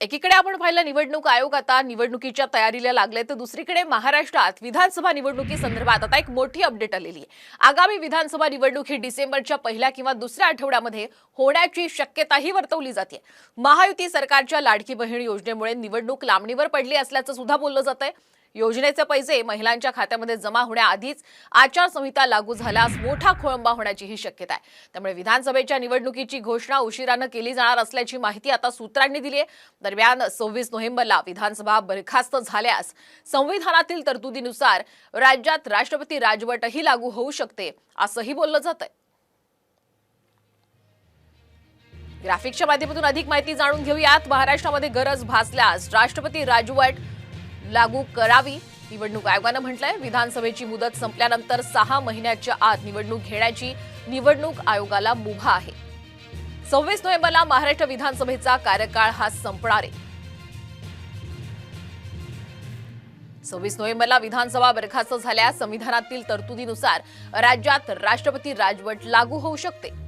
एकीकडे आपण पाहिलं निवडणूक आयोग आता निवडणुकीच्या तयारीला लागले तर दुसरीकडे महाराष्ट्रात विधानसभा निवडणुकी संदर्भात आता एक मोठी अपडेट आलेली आहे. आगामी विधानसभा निवडणूक ही डिसेंबरच्या पहिल्या किंवा दुसऱ्या आठवड्यामध्ये होण्याची शक्यताही वर्तवली जाते. महायुती सरकारच्या लाडकी बहीण योजनेमुळे निवडणूक लांबणीवर पडली असल्याचं सुद्धा बोललं जात आहे योजनेचे पैसे महिलांच्या खात्यामध्ये जमा होण्याआधीच आचारसंहिता लागू झाल्यास मोठा खोळंबा होण्याचीही शक्यता आहे. त्यामुळे विधानसभेच्या निवडणुकीची घोषणा उशिरानं केली जाणार असल्याची माहिती आता सूत्रांनी दिली आहे. दरम्यान सव्वीस नोव्हेंबरला विधानसभा बरखास्त झाल्यास संविधानातील तरतुदीनुसार राज्यात राष्ट्रपती राजवटही लागू होऊ शकते असंही बोललं जात आहे. ग्राफिक्सच्या माध्यमातून अधिक माहिती जाणून घेऊयात. महाराष्ट्रामध्ये गरज भासल्यास राष्ट्रपती राजवट लागू करावी. निवडणूक आयोगानं म्हटलंय विधानसभेची मुदत संपल्यानंतर सहा महिन्याच्या आत निवडणूक घेण्याची निवडणूक आयोगाला मुभा आहे. सव्वीस नोव्हेंबरला महाराष्ट्र विधानसभेचा कार्यकाळ हा संपणार आहे. सव्वीस नोव्हेंबरला विधानसभा बरखास्त झाल्यास संविधानातील तरतुदीनुसार राज्यात राष्ट्रपती राजवट लागू होऊ शकते.